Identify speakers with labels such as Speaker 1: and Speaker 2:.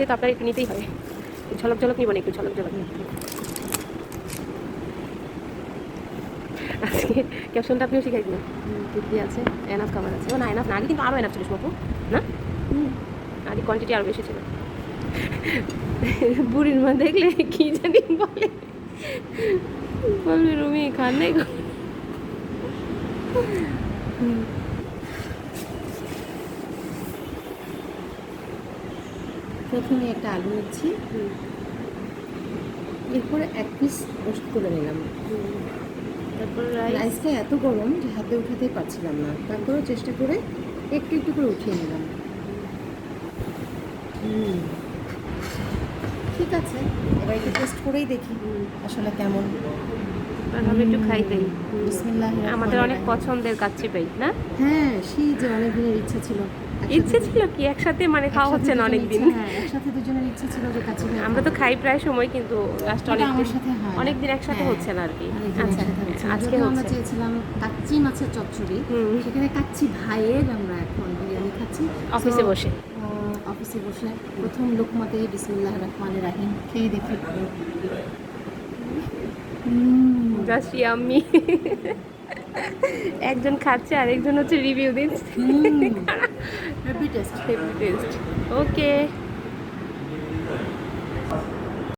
Speaker 1: দিলে তো আপনার একটু নিতেই হবে। ঝলক ঝলক নিব না একটু ঝলক ঝলক আজকে ক্যাপশনটা আপনিও শিখাই দিন কি আছে এনাফ খাবার আছে। না এনাফ না আগে কিন্তু আরও এনাফ ছিল বাপু না? আগে কোয়ান্টিটি আরও বেশি ছিল। বুড়ির মা দেখলে কি জানি বলে। বলবে রুমি খান নাই?
Speaker 2: প্রথমে একটা আলু নিচ্ছি। এরপরে এক পিস রোস্ট করে নিলাম।
Speaker 1: তারপর রাইস
Speaker 2: রাইসটা এত গরম যে হাতে উঠাতেই পারছিলাম না। তারপরেও চেষ্টা করে একটু একটু করে উঠিয়ে নিলাম। ঠিক আছে এবার একটু টেস্ট করেই দেখি আসলে কেমন।
Speaker 1: আমি একটু খাই তাই। আমাদের অনেক পছন্দের কাচ্চি পাই না?
Speaker 2: হ্যাঁ সেই যে অনেক দিনের ইচ্ছা ছিল।
Speaker 1: ইচ্ছে ছিল কি? একসাথে মানে খাওয়া হচ্ছে না
Speaker 2: দুজনের
Speaker 1: অনেক দিন
Speaker 2: ইচ্ছা, হ্যাঁ একসাথে দুজনের ইচ্ছা ছিল যে কাছে
Speaker 1: আমরা তো খাই প্রায় সময় কিন্তু লাস্ট অনেক অনেক দিন একসাথে
Speaker 2: হ্যাঁ,
Speaker 1: হচ্ছে না আর কি। আচ্ছা
Speaker 2: না।
Speaker 1: আজকে
Speaker 2: আমরা চেয়েছিলাম কাচ্চি মাছের চচ্চড়ি
Speaker 1: হুম।
Speaker 2: সেখানে কাচ্চি ভাইয়ের আমরা এখন বিরিয়ানি খাচ্ছি।
Speaker 1: অফিসে বসে।
Speaker 2: অফিসে বসে প্রথম লোকমাতে বিসমুল্লাহ রহমান রাহিম খেয়ে দেখি। হুম,
Speaker 1: আমি। একজন খাচ্ছে আর একজন হচ্ছে রিভিউ দিচ্ছে। Test okay